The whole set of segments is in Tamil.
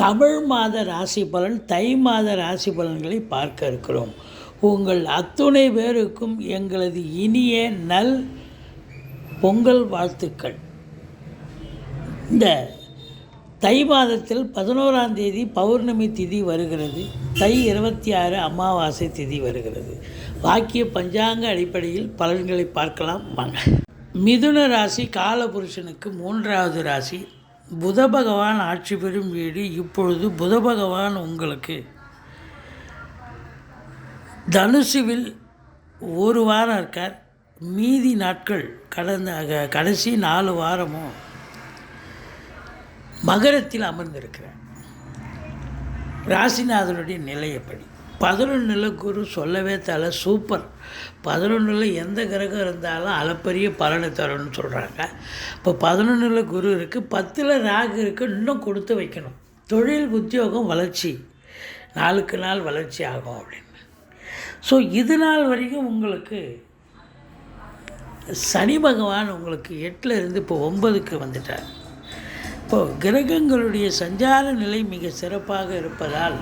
தமிழ் மாத ராசி பலன் தை மாத ராசி பலன்களை பார்க்க இருக்கிறோம். உங்கள் அத்துணை பேருக்கும் எங்களது இனிய நல் பொங்கல் வாழ்த்துக்கள். இந்த தை மாதத்தில் பதினோராம் தேதி பௌர்ணமி திதி வருகிறது. தை இருபத்தி ஆறு அமாவாசை திதி வருகிறது. வாக்கிய பஞ்சாங்க அடிப்படையில் பலன்களை பார்க்கலாம். வாங்க. மிதுன ராசி காலபுருஷனுக்கு மூன்றாவது ராசி புத பகவான் ஆட்சி பெறும் வீடு இப்பொழுது புத பகவான் உங்களுக்கு. தனுசுவில் ஒரு வாரம் இருக்கார். மீதி நாட்கள் கடந்த கடைசி நாலு வாரமும் மகரத்தில் அமர்ந்திருக்கிறார். ராசிநாதனுடைய நிலையப்படி. பதினொன்றில் குரு சொல்லவே தலை சூப்பர். பதினொன்றில் எந்த கிரகம் இருந்தாலும் அளப்பரிய பலனை தரும்னு சொல்கிறாங்க இப்போ பதினொன்றில் குரு இருக்குது பத்தில் ராகு இருக்குது இன்னும் கொடுத்து வைக்கணும். தொழில் உத்தியோகம் வளர்ச்சி. நாளுக்கு நாள் வளர்ச்சி ஆகும் அப்படின்னு. ஸோ இது நாள் வரைக்கும் உங்களுக்கு சனி பகவான் உங்களுக்கு எட்டில் இருந்து இப்போ ஒன்பதுக்கு வந்துட்டார். இப்போது கிரகங்களுடைய சஞ்சார நிலை மிக சிறப்பாக இருப்பதால்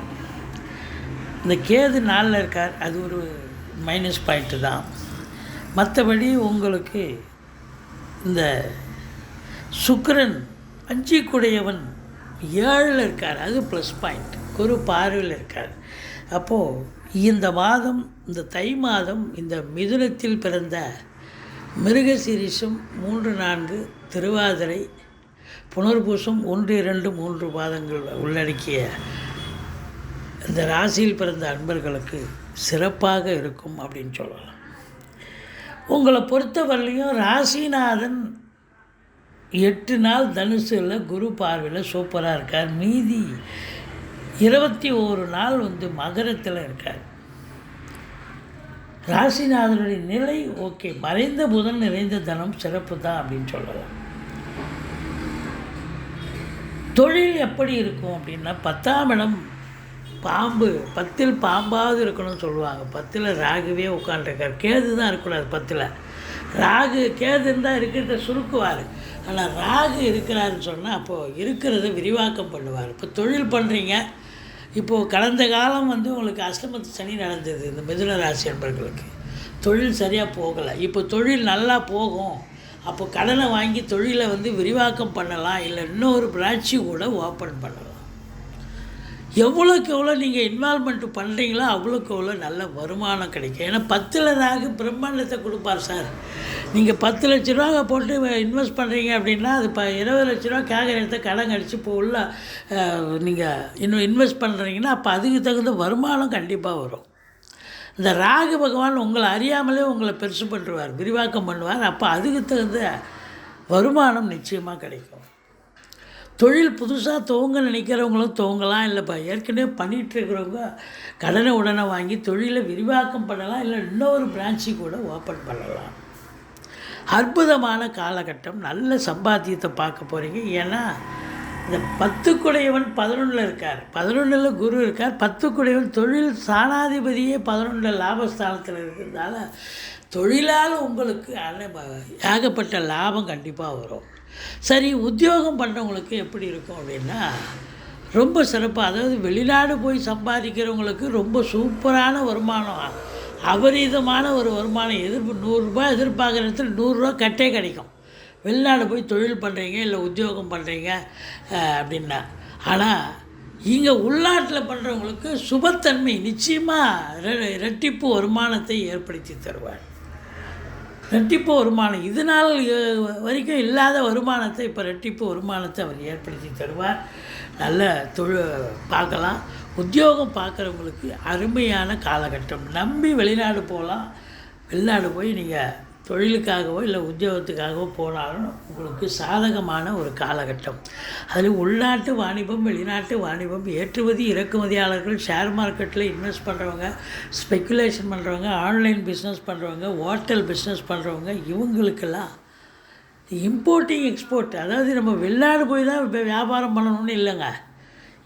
இந்த கேது நாளில் இருக்கார் அது ஒரு மைனஸ் பாயிண்ட்டு தான். மற்றபடி உங்களுக்கு இந்த சுக்கரன் அஞ்சு ஏழில் இருக்கார் அது ப்ளஸ் பாயிண்ட் குரு பார்வையில் இருக்கார். அப்போது இந்த மாதம் இந்த தை மாதம் இந்த மிதுனத்தில் பிறந்த மிருகசீரிஷம் மூன்று நான்கு திருவாதிரை புனர்பூசம் ஒன்று இரண்டு மூன்று மாதங்கள் உள்ளடக்கிய இந்த ராசியில் பிறந்த அன்பர்களுக்கு சிறப்பாக இருக்கும் அப்படின்னு சொல்லலாம். உங்களை பொறுத்தவரையிலையும் ராசிநாதன் எட்டு நாள் தனுசில் குரு பார்வையில் சூப்பராக இருக்கார். மீதி இருபத்தி ஓரு நாள் வந்து மகரத்தில் இருக்கார். ராசிநாதனுடைய நிலை ஓகே. மறைந்த புதன் நிறைந்த தனம் சிறப்பு தான் அப்படின்னு சொல்லலாம். தொழில் எப்படி இருக்கும் அப்படின்னா பத்தாம் இடம் பாம்பு பத்தில் பாம்பாவது இருக்கணும்னு சொல்லுவாங்க. பத்தில் ராகுவே உட்காந்துருக்கார் கேது தான் இருக்கக்கூடாது பத்தில். ராகு கேதுன்னு தான் இருக்கிறத சுருக்குவார். ஆனால் ராகு இருக்கிறாருன்னு சொன்னால் அப்போது இருக்கிறத விரிவாக்கம் பண்ணுவார். இப்போ தொழில் பண்ணுறீங்க இப்போது கடந்த காலம் வந்து உங்களுக்கு அஷ்டமத்து சனி நடந்தது இந்த மிதுன ராசி என்பர்களுக்கு தொழில் சரியாக போகலை. இப்போ தொழில் நல்லா போகும். அப்போ கடனை வாங்கி தொழிலை வந்து விரிவாக்கம் பண்ணலாம். இல்லை இன்னொரு பிராட்சி கூட ஓப்பன் பண்ணலாம். எவ்வளோக்கு எவ்வளோ நீங்கள் இன்வால்மெண்ட் பண்ணுறீங்களோ அவ்வளோக்கு எவ்வளோ நல்ல வருமானம் கிடைக்கும். ஏன்னா பத்தில் ராகு பிரம்மாண்டத்தை கொடுப்பார் சார். நீங்கள் பத்து லட்ச ரூபா போட்டு இன்வெஸ்ட் பண்ணுறீங்க அப்படின்னா அது இப்போ இருபது லட்ச ரூபா கேட்குறத கடன் கடிச்சு இப்போ உள்ள நீங்கள் இன்னும் இன்வெஸ்ட் பண்ணுறீங்கன்னா அப்போ அதுக்கு தகுந்த வருமானம் கண்டிப்பாக வரும். இந்த ராகு பகவான் உங்களை அறியாமலே உங்களை பெருசு பண்ணுவார் விரிவாக்கம் பண்ணுவார். அப்போ அதுக்கு தகுந்த வருமானம் நிச்சயமாக கிடைக்கும். தொழில் புதுசாக துவங்க நினைக்கிறவங்களும் துவங்கலாம் இல்லைப்பா. ஏற்கனவே பண்ணிகிட்ருக்கிறவங்க கடனை உடனே வாங்கி தொழிலை விரிவாக்கம் பண்ணலாம் இல்லை இன்னொரு பிரான்ச்சு கூட ஓப்பன் பண்ணலாம். அற்புதமான காலகட்டம் நல்ல சம்பாத்தியத்தை பார்க்க போகிறீங்க ஏன்னா இந்த பத்துக்குடையவன் பதினொன்றில் இருக்கார். பதினொன்றில் குரு இருக்கார். பத்துக்குடையவன் தொழில் சாணாதிபதியே பதினொன்றில் லாபஸ்தானத்தில் இருக்கிறதால தொழிலால் உங்களுக்கு அன- ஏகப்பட்ட லாபம் கண்டிப்பாக வரும். சரி உத்தியோகம் பண்ணுறவங்களுக்கு எப்படி இருக்கும் அப்படின்னா ரொம்ப சிறப்பாக அதாவது வெளிநாடு போய் சம்பாதிக்கிறவங்களுக்கு ரொம்ப சூப்பரான வருமானம் அபரீதமான ஒரு வருமானம் எதிர்ப்பு நூறுரூபா எதிர்பார்க்குற இடத்துல நூறுரூவா கட்டே கிடைக்கும். வெளிநாடு போய் தொழில் பண்ணுறீங்க இல்லை உத்தியோகம் பண்ணுறீங்க அப்படின்னா. ஆனால் இங்கே உள்நாட்டில் பண்ணுறவங்களுக்கு சுபத்தன்மை நிச்சயமாக ரெ- ரெட்டிப்பு வருமானத்தை ஏற்படுத்தி தருவார். ரெட்டிப்பு வருமானம். இது நாள் வரைக்கும் இல்லாத வருமானத்தை இப்போ ரெட்டிப்பு வருமானத்தை அவர் ஏற்படுத்தி தருவார். நல்ல தொழில் பார்க்கலாம். உத்தியோகம் பார்க்குறவங்களுக்கு அருமையான காலகட்டம். நம்பி வெளிநாடு போகலாம். வெளிநாடு போய் நீங்கள் தொழிலுக்காகவோ இல்லை உத்தியோகத்துக்காகவோ போனாலும் உங்களுக்கு சாதகமான ஒரு காலகட்டம். அதில் உள்நாட்டு வாணிபம் வெளிநாட்டு வாணிபம் ஏற்றுமதி இறக்குமதியாளர்கள் ஷேர் மார்க்கெட்டில் இன்வெஸ்ட் பண்ணுறவங்க ஸ்பெக்குலேஷன் பண்ணுறவங்க ஆன்லைன் பிஸ்னஸ் பண்ணுறவங்க ஹோட்டல் பிஸ்னஸ் பண்ணுறவங்க இவங்களுக்கெல்லாம் இம்போர்ட்டிங் எக்ஸ்போர்ட் அதாவது நம்ம வெளிநாடு போய் தான் இப்போ வியாபாரம் பண்ணணும்னு இல்லைங்க.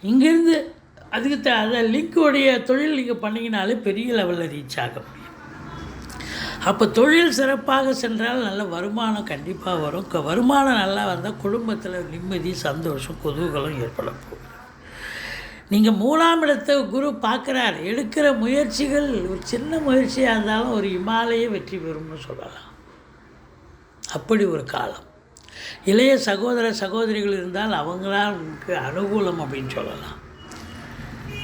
இங்கேருந்து அதுக்கு த அதை லிங்க்குடைய தொழில் நீங்கள் பண்ணிங்கனாலே பெரிய லெவலில் ரீச் ஆக முடியும் அப்போ தொழில் சிறப்பாக சென்றால் நல்ல வருமானம் கண்டிப்பாக வரும். க- வருமானம் நல்லா வந்தால் குடும்பத்தில் நிம்மதி சந்தோஷம் குதூகலம் ஏற்பட போகுது. நீங்கள் மூணாம் இடத்தை குரு பார்க்குறார். எடுக்கிற முயற்சிகள் ஒரு சின்ன முயற்சியாக இருந்தாலும் ஒரு இமாலய வெற்றி பெறும்னு சொல்லலாம். அப்படி ஒரு காலம். இளைய சகோதர சகோதரிகள் இருந்தால் அவங்களுக்கு அனுகூலம் அப்படின்னு சொல்லலாம்.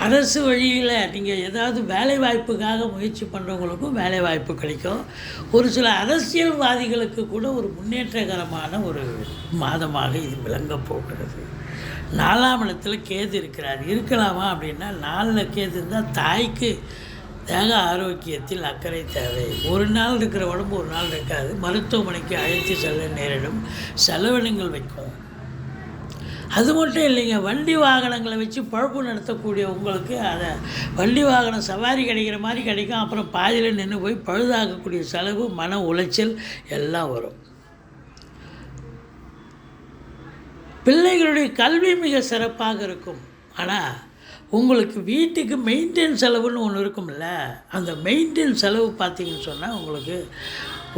அரசு வழியில் நீங்கள் ஏதாவது வேலை வாய்ப்புக்காக முயற்சி பண்ணுறவங்களுக்கும் வேலை வாய்ப்பு கிடைக்கும். ஒரு சில அரசியல்வாதிகளுக்கு கூட ஒரு முன்னேற்றகரமான ஒரு மாதமாக இது விளங்கப் போகிறது. நாலாம் இடத்துல கேது இருக்கிறார். இருக்கலாமா அப்படின்னா நாலில் கேது இருந்தால் தாய்க்கு தேக ஆரோக்கியத்தில் அக்கறை தேவை. ஒரு நாள் இருக்கிற உடம்பு ஒரு நாள் இருக்காது. மருத்துவமனைக்கு அழைத்து செல்ல நேரிடும். செலவினங்கள் வைக்கும். அது மட்டும் இல்லைங்க வண்டி வாகனங்களை வச்சு பழப்பு நடத்தக்கூடிய உங்களுக்கு அதை வண்டி வாகனம் சவாரி கிடைக்கிற மாதிரி கிடைக்கும். அப்புறம் பாதியில் நின்று போய் பழுதாகக்கூடிய செலவு மன உளைச்சல் எல்லாம் வரும். பிள்ளைகளுடைய கல்வி மிக சிறப்பாக இருக்கும். ஆனால் உங்களுக்கு வீட்டுக்கு மெயின்டெனன்ஸ் செலவுன்னு ஒன்று இருக்கும்ல அந்த மெயின்டெனன்ஸ் செலவு பார்த்தீங்கன்னு சொன்னால் உங்களுக்கு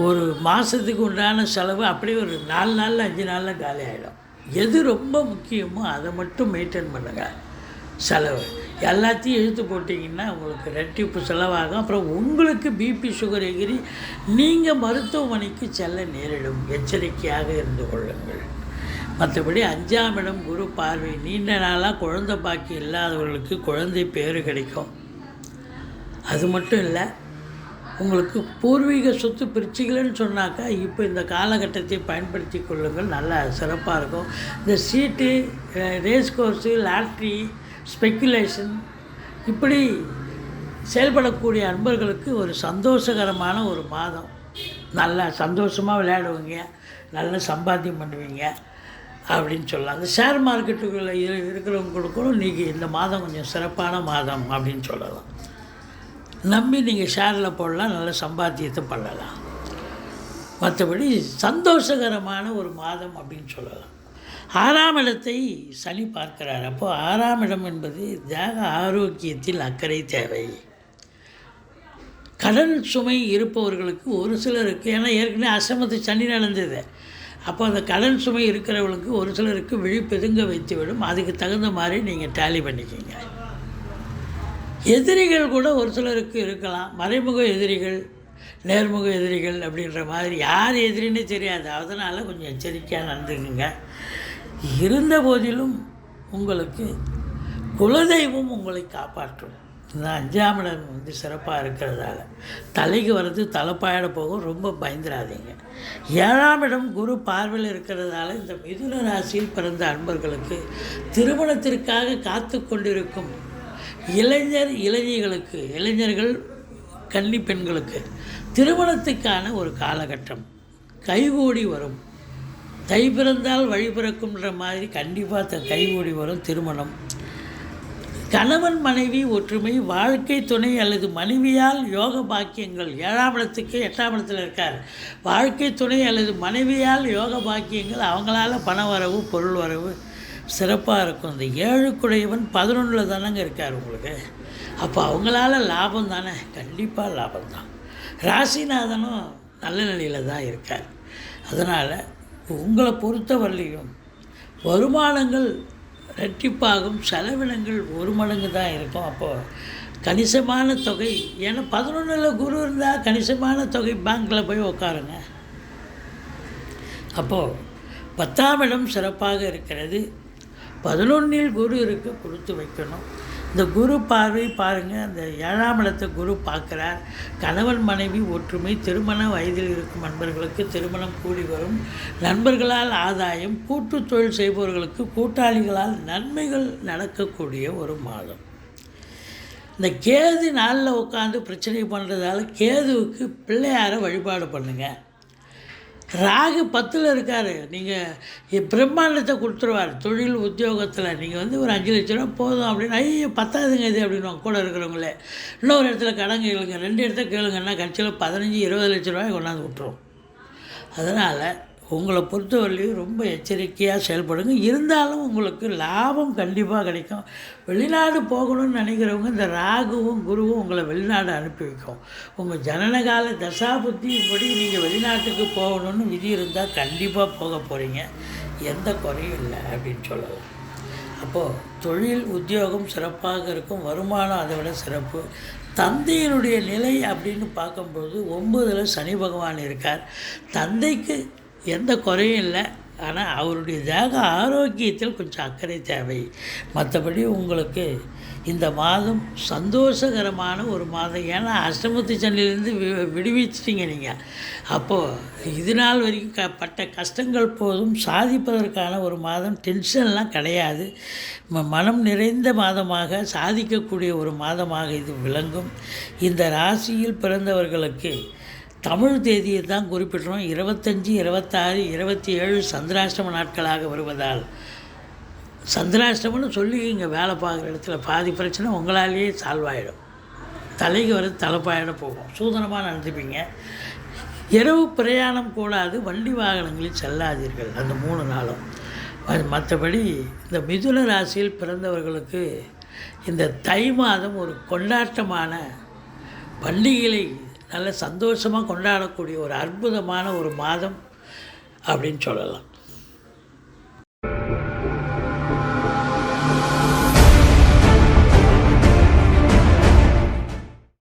ஒரு மாதத்துக்கு உண்டான செலவு அப்படியே ஒரு நாலு நாளில் அஞ்சு நாளில் காலி ஆகிடும் எது ரொம்ப முக்கியமோ அதை மட்டும் மெயின்டைன் பண்ணுங்கள் செலவு. எல்லாத்தையும் இழுத்து போட்டிங்கன்னா உங்களுக்கு ரெட்டிப்பு செலவாகும். அப்புறம் உங்களுக்கு பிபி சுகர் எகிரி நீங்கள் மருத்துவமனைக்கு செல்ல நேரிடும். எச்சரிக்கையாக இருந்து கொள்ளுங்கள். மற்றபடி அஞ்சாம் இடம் குரு பார்வை. நீண்ட நாளாக குழந்தை பாக்கி இல்லாதவர்களுக்கு குழந்தை பேர் கிடைக்கும். அது மட்டும் இல்லை உங்களுக்கு பூர்வீக சொத்து பிரிச்சிக்கலன்னு சொன்னாக்கா இப்போ இந்த காலகட்டத்தை பயன்படுத்தி கொள்ளுங்கள். நல்லா சிறப்பாக இருக்கும். இந்த சீட்டு ரேஸ் கோர்ஸு லாட்ரி ஸ்பெக்குலேஷன் இப்படி செயல்படக்கூடிய அன்பர்களுக்கு ஒரு சந்தோஷகரமான ஒரு மாதம். நல்லா சந்தோஷமாக விளையாடுவீங்க. நல்ல சம்பாத்தியம் பண்ணுவீங்க. அப்படின்னு சொல்லலாம். அந்த ஷேர் மார்க்கெட்டுக்குள்ளே இரு- கூட இன்றைக்கி இந்த மாதம் கொஞ்சம் சிறப்பான மாதம் அப்படின்னு சொல்லலாம். நம்பி நீங்கள் ஷேரில் போடலாம் நல்ல சம்பாத்தியத்தை பண்ணலாம். மற்றபடி சந்தோஷகரமான ஒரு மாதம் அப்படின்னு சொல்லலாம். ஆறாம் இடத்தை சனி பார்க்கிறார். அப்போது ஆறாம் இடம் என்பது தேக ஆரோக்கியத்தில் அக்கறை தேவை. கடன் சுமை இருப்பவர்களுக்கு ஒரு சிலருக்கு ஏன்னா ஏற்கனவே அசமத்து சனி நடந்தது. அப்போ அந்த கடன் சுமை இருக்கிறவங்களுக்கு ஒரு சிலருக்கு விழிப்பெதுங்க வைத்துவிடும். அதுக்கு தகுந்த மாதிரி நீங்கள் டேலி பண்ணிக்கிங்க. எதிரிகள் கூட ஒரு சிலருக்கு இருக்கலாம். மறைமுக எதிரிகள் நேர்முக எதிரிகள் அப்படின்ற மாதிரி யார் எதிரின்னு தெரியாது. அதனால் கொஞ்சம் எச்சரிக்கையாக நடந்துக்குங்க. இருந்த போதிலும் உங்களுக்கு குலதெய்வம் உங்களை காப்பாற்றும். இந்த அஞ்சாம் இடம் வந்து சிறப்பாக இருக்கிறதால. தலைக்கு வர்றது தலைப்பாயிட போகும். ரொம்ப பயந்துடாதீங்க ஏழாம் இடம் குரு பார்வையில் இருக்கிறதால இந்த மிதுன ராசியில் பிறந்த அன்பர்களுக்கு திருமணத்திற்காக காத்து கொண்டிருக்கும் இளைஞர் இளைஞர்களுக்கு இளைஞர்கள் கன்னி பெண்களுக்கு திருமணத்துக்கான ஒரு காலகட்டம். கைகூடி வரும். தை பிறந்தால் வழி பிறக்கும்ன்ற மாதிரி கண்டிப்பாக த கைகூடி வரும் திருமணம். கணவன் மனைவி ஒற்றுமை வாழ்க்கை துணை அல்லது மனைவியால் யோக பாக்கியங்கள் ஏழாம் இடத்துக்கு எட்டாம் இடத்துல இருக்கார். வாழ்க்கை துணை அல்லது மனைவியால் யோக பாக்கியங்கள் அவங்களால பண வரவு பொருள் வரவு சிறப்பாக இருக்கும். இந்த ஏழுக்குடையவன் பதினொன்றில் தானேங்க இருக்கார் உங்களுக்கு. அப்போ அவங்களால லாபம் தானே? கண்டிப்பாக லாபம் தான். ராசிநாதனும் நல்ல நிலையில் தான் இருக்கார். அதனால் உங்களை பொறுத்தவரையிலையும் வருமானங்கள் ரெட்டிப்பாகும். செலவினங்கள் ஒரு மடங்கு தான் இருக்கும். அப்போது கணிசமான தொகை ஏன்னா பதினொன்றில் குரு இருந்தால் கணிசமான தொகை பேங்க்கில் போய் உட்காருங்க அப்போது பத்தாம் இடம் சிறப்பாக இருக்கிறது. பதினொன்றில் குரு இருக்க கொடுத்து வைக்கணும். இந்த குரு பார்வை பாருங்கள் அந்த ஏழாம் இடத்தை குரு பார்க்குறார். கணவன் மனைவி ஒற்றுமை திருமண வயதில் இருக்கும் நண்பர்களுக்கு திருமணம் கூடி வரும். நண்பர்களால் ஆதாயம் கூட்டு தொழில் செய்பவர்களுக்கு கூட்டாளிகளால் நன்மைகள் நடக்கக்கூடிய ஒரு மாதம். இந்த கேது நாளில் உட்காந்து பிரச்சனை பண்ணுறதால கேதுவுக்கு பிள்ளையாரை வழிபாடு பண்ணுங்கள் ராகு பத்தில் இருக்கார். நீங்கள் பிரம்மாண்டத்தை கொடுத்துருவார். தொழில் உத்தியோகத்தில். நீங்கள் வந்து ஒரு அஞ்சு லட்ச ரூபா போதும் அப்படின்னு. ஐயோ பத்தாதுங்க இது அப்படின்னு கூட இருக்கிறவங்களே. இன்னொரு இடத்துல கடன் கேளுங்க. ரெண்டு இடத்த கேளுங்கன்னா கட்சியில் பதினஞ்சு இருபது லட்ச ரூபாய் கொண்டாந்து விட்டுரும். அதனால் உங்களை பொறுத்தவரையிலையும் ரொம்ப எச்சரிக்கையாக செயல்படுங்க. இருந்தாலும் உங்களுக்கு லாபம் கண்டிப்பாக கிடைக்கும். வெளிநாடு போகணும்னு நினைக்கிறவங்க இந்த ராகுவும் குருவும் உங்களை வெளிநாடு அனுப்பி வைக்கும். உங்கள் ஜனனகால தசாபுத்தி இப்படி நீங்கள் வெளிநாட்டுக்கு போகணும்னு விதி இருந்தால் கண்டிப்பாக போக போகிறீங்க எந்த குறையும் இல்லை அப்படின்னு சொல்லலாம். அப்போது தொழில் உத்தியோகம் சிறப்பாக இருக்கும். வருமானம் அதை விட சிறப்பு. தந்தையினுடைய நிலை அப்படின்னு பார்க்கும்போது ஒம்பதில் சனி பகவான் இருக்கார். தந்தைக்கு எந்த குறையும் இல்லை. ஆனால் அவருடைய தேக ஆரோக்கியத்தில் கொஞ்சம் அக்கறை தேவை. மற்றபடி உங்களுக்கு இந்த மாதம் சந்தோஷகரமான ஒரு மாதம். ஏன்னா அஷ்டமத்து சனிலேருந்து வி விடுவிச்சிட்டிங்க நீங்கள் அப்போது இது நாள் வரைக்கும் க பட்ட கஷ்டங்கள் போதும். சாதிப்பதற்கான ஒரு மாதம். டென்ஷன்லாம் கிடையாது. ம மனம் நிறைந்த மாதமாக சாதிக்கக்கூடிய ஒரு மாதமாக இது விளங்கும். இந்த ராசியில் பிறந்தவர்களுக்கு தமிழ் தேதியை தான் குறிப்பிடுறோம். இருபத்தஞ்சி இருபத்தாறு இருபத்தி ஏழு சந்திராஷ்டம நாட்களாக வருவதால். சந்திராஷ்டமம்னு சொல்லி இங்கே வேலை பார்க்குற இடத்துல பாதி பிரச்சனை உங்களாலேயே சால்வ் ஆகிடும் தலைக்கு வர தலைப்பாயிட போகும். சூதனமாக நடந்துப்பீங்க. இரவு பிரயாணம் கூடாது வண்டி வாகனங்களில் செல்லாதீர்கள். அந்த மூணு நாளும். மற்றபடி இந்த மிதுன ராசியில் பிறந்தவர்களுக்கு இந்த தை மாதம் ஒரு கொண்டாட்டமான பண்டிகைகளை நல்ல சந்தோஷமாக கொண்டாடக்கூடிய ஒரு அற்புதமான ஒரு மாதம் அப்படின்னு சொல்லலாம்.